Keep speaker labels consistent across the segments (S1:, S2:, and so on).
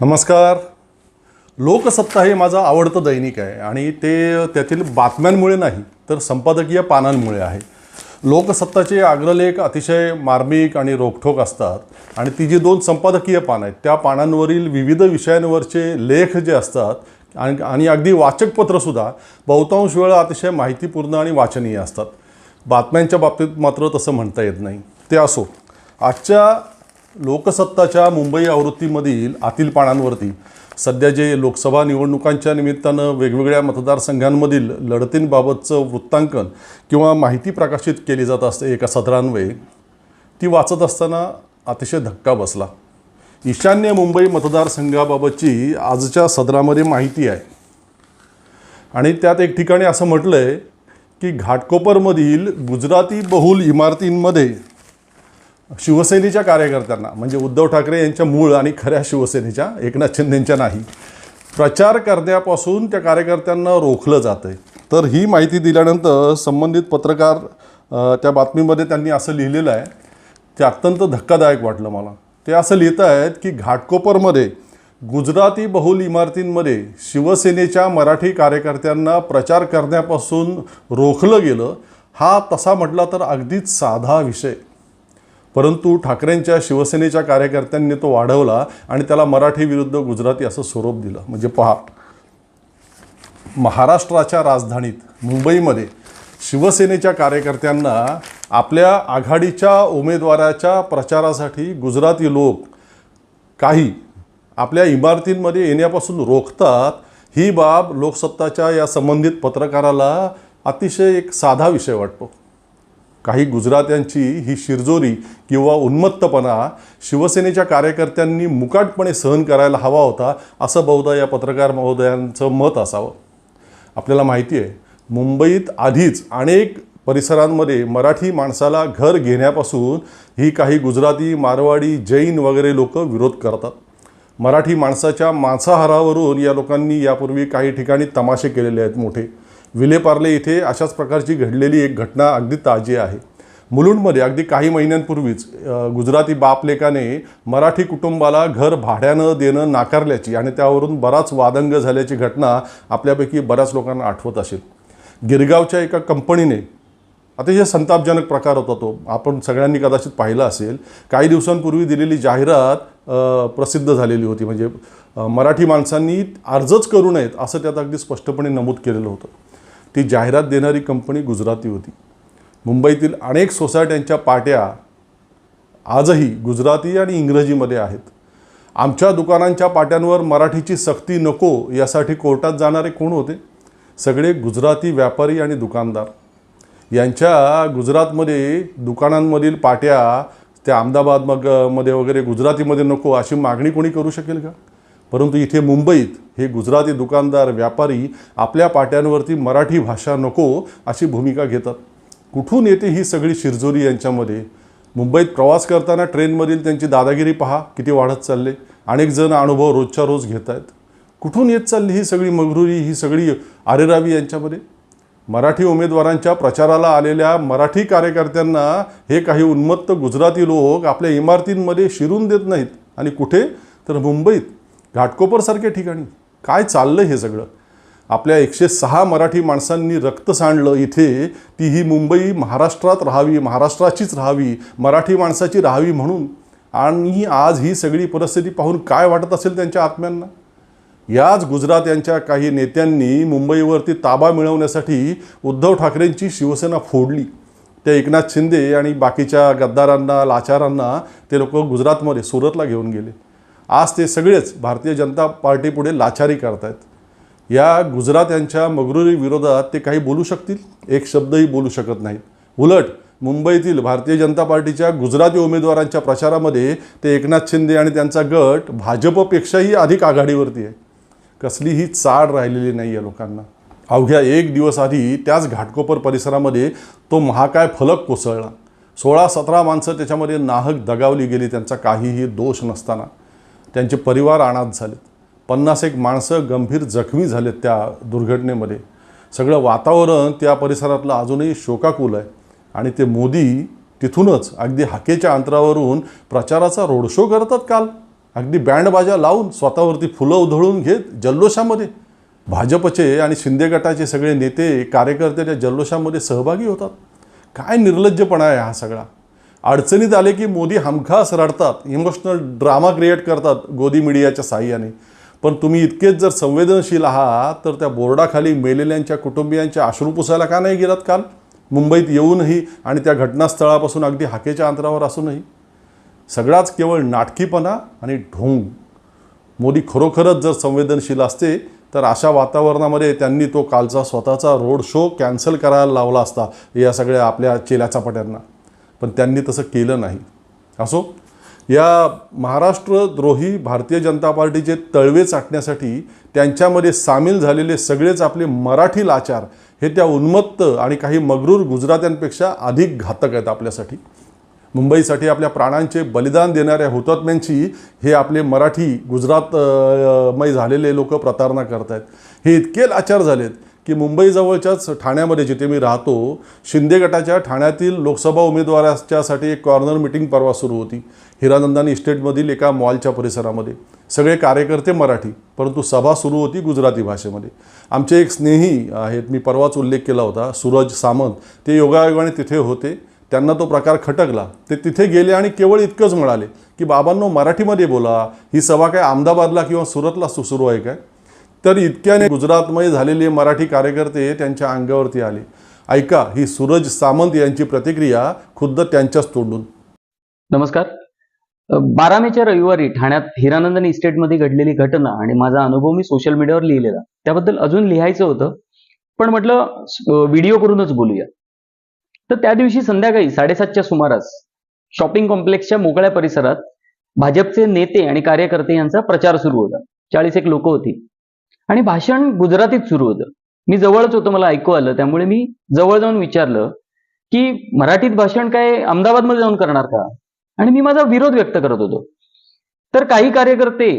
S1: नमस्कार. लोकसत्ता हे माझं आवडतं दैनिक आहे आणि ते त्यातील बातम्यांमुळे नाही तर संपादकीय पानांमुळे आहे. लोकसत्ताचे अग्रलेख अतिशय मार्मिक आणि रोखठोक असतात आणि ती जी दोन संपादकीय पानं आहेत त्या पानांवरील विविध विषयांवरचे लेख जे असतात आणि आणि अगदी वाचकपत्रसुद्धा बहुतांश वेळा अतिशय माहितीपूर्ण आणि वाचनीय असतात. बातम्यांच्या बाबतीत मात्र तसं म्हणता येत नाही. ते असो आजच्या लोकसत्ताच्या मुंबई आवृत्तीमधील आतील पानांवरती सध्या जे लोकसभा निवडणुकांच्या निमित्तानं वेगवेगळ्या मतदारसंघांमधील लढतींबाबतचं वृत्तांकन किंवा माहिती प्रकाशित केली जात असते एका सदरान्वये ती वाचत असताना अतिशय धक्का बसला. ईशान्य मुंबई मतदारसंघाबाबतची आजच्या सदरामध्ये माहिती आहे. आणि त्यात एक ठिकाणी असं म्हटलं आहे की घाटकोपरमधील गुजराती बहुल इमारतींमध्ये शिवसेनेच्या कार्यकर्त्यांना म्हणजे उद्धव ठाकरे यांच्या मूळ आणि खऱ्या शिवसेनेच्या एकनाथ शिंदेच्या नाही. प्रचार करण्यापासून त्या कार्यकर्त्यांना रोखलं जातं आहे तर ही माहिती दिल्यानंतर संबंधित पत्रकार त्या बातमीमध्ये त्यांनी असं लिहिलेलं आहे. ते अत्यंत धक्कादायक वाटलं मला. ते असं लिहित आहेत की घाटकोपरमध्ये गुजराती बहुल इमारतींमध्ये शिवसेनेच्या मराठी कार्यकर्त्यांना प्रचार करण्यापासून रोखलं गेलं हा तसा म्हटला तर अगदीच साधा विषय. परंतु ठाकरेंच्या शिवसेनेच्या कार्यकर्त्यांनी तो वाढवला आणि त्याला मराठी विरुद्ध गुजराती असं स्वरूप दिलं. म्हणजे पहा महाराष्ट्राच्या राजधानीत मुंबईमध्ये शिवसेनेच्या कार्यकर्त्यांना आपल्या आघाडीच्या उमेदवाराच्या प्रचारासाठी गुजराती लोक काही आपल्या इमारतींमध्ये येण्यापासून रोखतात. ही बाब लोकसत्ताच्या या संबंधित पत्रकाराला अतिशय एक साधा विषय वाटतो. काही गुजरात्यांची ही शिरजोरी किंवा उन्मत्तपणा शिवसेनेच्या कार्यकर्त्यांनी मुकाटपणे सहन करायला हवा होता असं बहुधा या पत्रकार महोदयांचं मत असावं. आपल्याला माहिती आहे मुंबईत आधीच अनेक परिसरांमध्ये मराठी माणसाला घर घेण्यापासून ही काही गुजराती मारवाडी जैन वगैरे लोक विरोध करतात. मराठी माणसाच्या मांसाहारावरून या लोकांनी यापूर्वी काही ठिकाणी तमाशे केलेले आहेत मोठे. विलेपार्ले इथे अशाच प्रकारची घडलेली एक घटना अगदी ताजी आहे. मुलुंडमध्ये अगदी काही महिन्यांपूर्वीच गुजराती बापलेकाने मराठी कुटुंबाला घर भाड्यानं देणं नाकारल्याची आणि त्यावरून बराच वादंग झाल्याची घटना आपल्यापैकी बऱ्याच लोकांना आठवत असेल. गिरगावच्या एका कंपनीने अतिशय संतापजनक प्रकार होता तो आपण सगळ्यांनी कदाचित पाहिला असेल. काही दिवसांपूर्वी दिलेली जाहिरात प्रसिद्ध झालेली होती. म्हणजे मराठी माणसांनी अर्जच करू नयेत असं त्यात अगदी स्पष्टपणे नमूद केलेलं होतं. ती जाहिरात देणारी कंपनी गुजराती होती. मुंबईतील अनेक सोसायट्यांच्या पाट्या आजही गुजराती आणि इंग्रजीमध्ये आहेत. आमच्या दुकानांच्या पाट्यांवर मराठीची सक्ती नको यासाठी कोर्टात जाणारे कोण होते? सगळे गुजराती व्यापारी आणि दुकानदार. यांच्या गुजरातमध्ये दुकानांमधील पाट्या त्या अहमदाबाद मग मध्ये वगैरे गुजरातीमध्ये नको अशी मागणी कोणी करू शकेल का? परंतु इथे मुंबईत हे गुजराती दुकानदार व्यापारी आपल्या पाट्यांवरती मराठी भाषा नको अशी भूमिका घेतात. कुठून येते ही सगळी शिरजोरी यांच्यामध्ये? मुंबईत प्रवास करताना ट्रेनमधील त्यांची दादागिरी पहा किती वाढत चालले. अनेक जण अनुभव रोजच्या रोज घेत आहेत कुठून येत चालली ही सगळी मगरुरी ही सगळी आरेरावी यांच्यामध्ये? मराठी उमेदवारांच्या प्रचाराला आलेल्या मराठी कार्यकर्त्यांना हे काही उन्मत्त गुजराती लोक आपल्या इमारतींमध्ये शिरून देत नाहीत. आणि कुठे? तर मुंबईत. घाटकोपरसारख्या ठिकाणी. काय चाललं हे सगळं? आपल्या एकशे सहा मराठी माणसांनी रक्त सांडलं इथे ती ही मुंबई महाराष्ट्रात राहावी महाराष्ट्राचीच राहावी मराठी माणसाची राहावी म्हणून. आणि आज ही सगळी परिस्थिती पाहून काय वाटत असेल त्यांच्या आत्म्यांना? याच गुजरात यांच्या काही नेत्यांनी मुंबईवरती ताबा मिळवण्यासाठी उद्धव ठाकरेंची शिवसेना फोडली. त्या एकनाथ शिंदे आणि बाकीच्या गद्दारांना लाचारांना ते लोक गुजरातमध्ये सुरतला घेऊन गेले. आज ते सगळेच भारतीय जनता पार्टीपुढे लाचारी करतायत. या गुजरात यांच्या मगरुरी विरोधात ते काही बोलू शकतील? एक शब्दही बोलू शकत नाहीत. उलट मुंबईतील भारतीय जनता पार्टीच्या गुजराती उमेदवारांच्या प्रचारामध्ये ते एकनाथ शिंदे आणि त्यांचा गट भाजपपेक्षाही अधिक आघाडीवरती आहे. कसलीही चाड राहिलेली नाही आहे लोकांना. अवघ्या एक दिवस आधी त्याच घाटकोपर परिसरामध्ये तो महाकाय फलक कोसळला. सोळा सतरा माणसं त्याच्यामध्ये नाहक दगावली गेली त्यांचा काहीही दोष नसताना. त्यांचे परिवार अनाथ झालेत. पन्नास एक माणसं गंभीर जखमी झालेत त्या दुर्घटनेमध्ये. सगळं वातावरण त्या परिसरातलं अजूनही शोकाकुल आहे. आणि ते मोदी तिथूनच अगदी हाकेच्या अंतरावरून प्रचाराचा रोड शो करतात काल. अगदी बँडबाजा लावून स्वतःवरती फुलं उधळून घेत जल्लोषामध्ये. भाजपचे आणि शिंदे गटाचे सगळे नेते कार्यकर्ते त्या जल्लोषामध्ये सहभागी होतात. काय निर्लज्जपणा आहे हा सगळा. अडचणीत आले की मोदी हमखास रडतात इमोशनल ड्रामा क्रिएट करतात गोदी मीडियाच्या साह्याने. पण तुम्ही इतकेच जर संवेदनशील आहात तर त्या बोर्डाखाली मेलेल्यांच्या कुटुंबियांच्या अश्रू पुसायला का नाही गेलात काल? मुंबईत येऊनही आणि त्या घटनास्थळापासून अगदी हाकेच्या अंतरावर असूनही. सगळाच केवळ नाटकीपणा आणि ढोंग. मोदी खरोखरच जर संवेदनशील असते तर अशा वातावरणामध्ये त्यांनी तो कालचा स्वतःचा रोड शो कॅन्सल करायला लावला असता या सगळ्या आपल्या चेल्याचापाट्यांना. पण त्यांनी तसं केलं नाही. असो या महाराष्ट्रद्रोही भारतीय जनता पार्टीचे तळवे चाटण्यासाठी त्यांच्यामध्ये सामील झालेले सगळेच आपले मराठी लाचार हे त्या उन्मत्त आणि काही मगरूर गुजरात्यांपेक्षा अधिक घातक आहेत आपल्यासाठी. मुंबईसाठी आपल्या प्राणांचे बलिदान देणाऱ्या हुतात्म्यांची हे आपले मराठी गुजरातमय झालेले लोक प्रतारणा करत आहेत हे इतके लाचार झालेत की मुंबईजवळच्याच ठाण्यामध्ये जिथे मी राहतो शिंदे गटाच्या ठाण्यातील लोकसभा उमेदवाराच्यासाठी एक कॉर्नर मिटिंग परवा सुरू होती. हिरानंदानी इस्टेटमधील एका मॉलच्या परिसरामध्ये. सगळे कार्यकर्ते मराठी परंतु सभा सुरू होती गुजराती भाषेमध्ये. आमचे एक स्नेही आहेत मी परवाच उल्लेख केला होता सूरज सामंत. ते योगायोगाने तिथे होते. त्यांना तो प्रकार खटकला. ते तिथे गेले आणि केवळ इतकंच म्हणाले की बाबांनो मराठीमध्ये बोला. ही सभा काय अहमदाबादला किंवा सुरतला सु सुरू आहे काय? तर इतक्याने गुजरातमध्ये झालेले मराठी कार्यकर्ते त्यांच्या अंगावरती आले. ऐका ही सूरज सामंत यांची प्रतिक्रिया खुद्द त्यांच्याच तोंडून.
S2: नमस्कार. अ, बारा मेच्या रविवारी ठाण्यात हिरानंदन इस्टेटमध्ये घडलेली घटना आणि माझा अनुभव मी सोशल मीडियावर लिहिलेला. त्याबद्दल अजून लिहायचं होतं पण म्हटलं व्हिडिओ करूनच बोलूया. तर त्या दिवशी संध्याकाळी साडेसातच्या सुमारास शॉपिंग कॉम्प्लेक्सच्या मोकळ्या परिसरात भाजपचे नेते आणि कार्यकर्ते यांचा प्रचार सुरू होता. चाळीस एक लोक होती. आणि भाषण गुजरातीत सुरू होतं. मी जवळच होतं मला ऐकू आलं. त्यामुळे मी जवळ जाऊन विचारलं की मराठीत भाषण काय अहमदाबादमध्ये जाऊन करणार का? आणि मी माझा विरोध व्यक्त करत होतो. तर काही कार्यकर्ते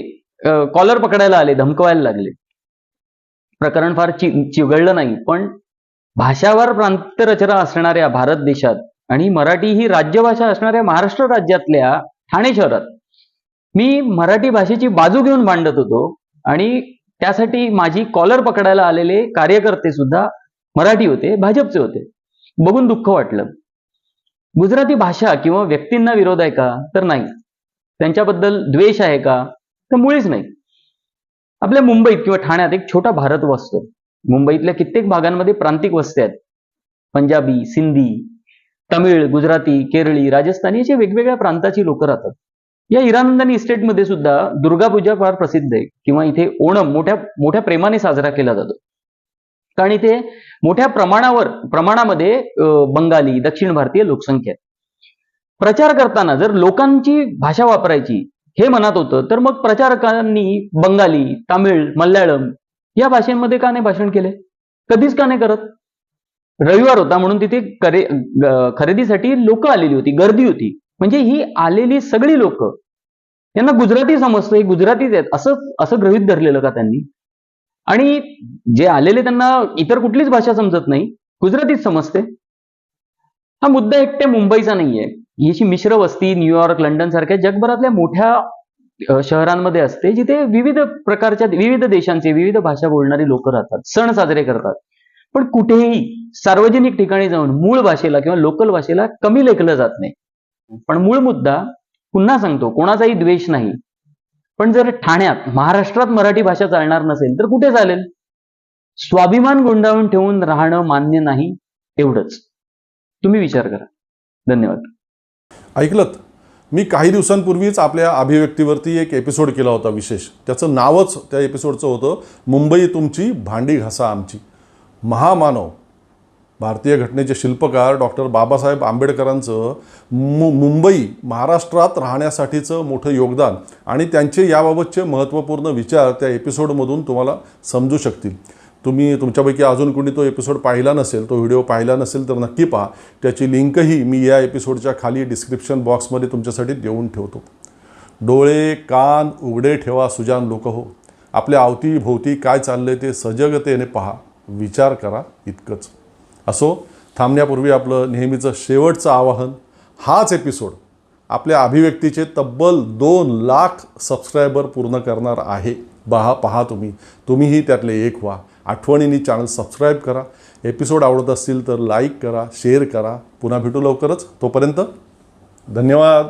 S2: कॉलर पकडायला आले धमकवायला लागले. प्रकरण फार चि चिघळलं नाही पण भाषावर प्रांतरचना असणाऱ्या भारत देशात आणि मराठी ही राज्यभाषा असणाऱ्या महाराष्ट्र राज्यातल्या ठाणे शहरात मी मराठी भाषेची बाजू घेऊन मांडत होतो आणि त्यासाठी माझी कॉलर पकडायला आलेले कार्यकर्ते सुद्धा मराठी होते भाजपचे होते. बघून दुःख वाटलं. गुजराती भाषा किंवा व्यक्तींना विरोध आहे का? तर नाही. त्यांच्याबद्दल द्वेष आहे का? तर मुळीच नाही. आपल्या मुंबईत किंवा ठाण्यात एक छोटा भारत वसतो मुंबईतल्या कित्येक भागांमध्ये प्रांतिक वस्त्या आहेत. पंजाबी सिंधी तमिळ गुजराती केरळी राजस्थानी असे वेगवेगळ्या प्रांताची लोक राहतात. या इरानंदानी इस्टेटमध्ये सुद्धा दुर्गापूजा फार प्रसिद्ध आहे. किंवा इथे ओणम मोठ्या मोठ्या प्रेमाने साजरा केला जातो. कारण इथे मोठ्या प्रमाणावर प्रमाणामध्ये बंगाली दक्षिण भारतीय लोकसंख्या आहे. प्रचार करताना जर लोकांची भाषा वापरायची हे मनात होतं तर मग प्रचारकांनी बंगाली तामिळ मल्याळम या भाषांमध्ये का नाही भाषण केले कधीच का नाही करत? रविवार होता म्हणून तिथे खरेदीसाठी लोक आलेली होती गर्दी होती. म्हणजे ही आलेली सगळी लोक यांना गुजराती समजतं हे गुजरातीच आहेत. असं असं गृहित धरलेलं का त्यांनी? आणि जे आलेले त्यांना इतर कुठलीच भाषा समजत नाही गुजरातीच समजते. हा मुद्दा एकट्या मुंबईचा नाहीये. याची मिश्र वस्ती न्यूयॉर्क लंडन सारख्या जगभरातल्या मोठ्या शहरांमध्ये असते जिथे विविध प्रकारच्या विविध देशांचे विविध भाषा बोलणारी लोक राहतात सण साजरे करतात. पण कुठेही सार्वजनिक ठिकाणी जाऊन मूळ भाषेला किंवा लोकल भाषेला कमी लेखलं जात नाही. पण मूळ मुद्दा पुन्हा सांगतो कोणाचाही द्वेष नाही. पण जर ठाण्यात महाराष्ट्रात मराठी भाषा चालणार नसेल तर कुठे चालेल? स्वाभिमान गुंडाळून ठेवून राहणं मान्य नाही एवढंच. तुम्ही विचार करा. धन्यवाद.
S1: ऐकलत? मी काही दिवसांपूर्वीच आपल्या अभिव्यक्तीवरती एक एपिसोड केला होता विशेष. त्याचं नावच त्या एपिसोडचं होतं मुंबई तुमची भांडी घासा आमची. महामानव. भारतीय घटनेचे शिल्पकार डॉक्टर बाबासाहेब आंबेडकरांचं मु मुंबई महाराष्ट्रात राहण्यासाठीचं मोठं योगदान आणि त्यांचे याबाबतचे महत्त्वपूर्ण विचार त्या एपिसोडमधून तुम्हाला समजू शकतील. तुम्ही तुमच्यापैकी अजून कोणी तो एपिसोड पाहिला नसेल तो व्हिडिओ पाहिला नसेल तर नक्की पहा. त्याची लिंकही मी या एपिसोडच्या खाली डिस्क्रिप्शन बॉक्समध्ये तुमच्यासाठी देऊन ठेवतो. डोळे कान उघडे ठेवा सुजान लोक हो. आपल्या अवतीभोवती काय चाललंय ते सजगतेने पहा. विचार करा इतकंच. असो थांबण्यापूर्वी आपलं नेहमीचं शेवटचं आवाहन हाच एपिसोड आपल्या अभिव्यक्तीचे तब्बल दोन लाख सबस्क्रायबर पूर्ण करणार आहे. बहा पहा तुम्ही. तुम्हीही त्यातले एक व्हा. आठवणीने चॅनल सबस्क्राईब करा. एपिसोड आवडत असतील तर लाईक करा शेअर करा. पुन्हा भेटू लवकरच. तोपर्यंत धन्यवाद.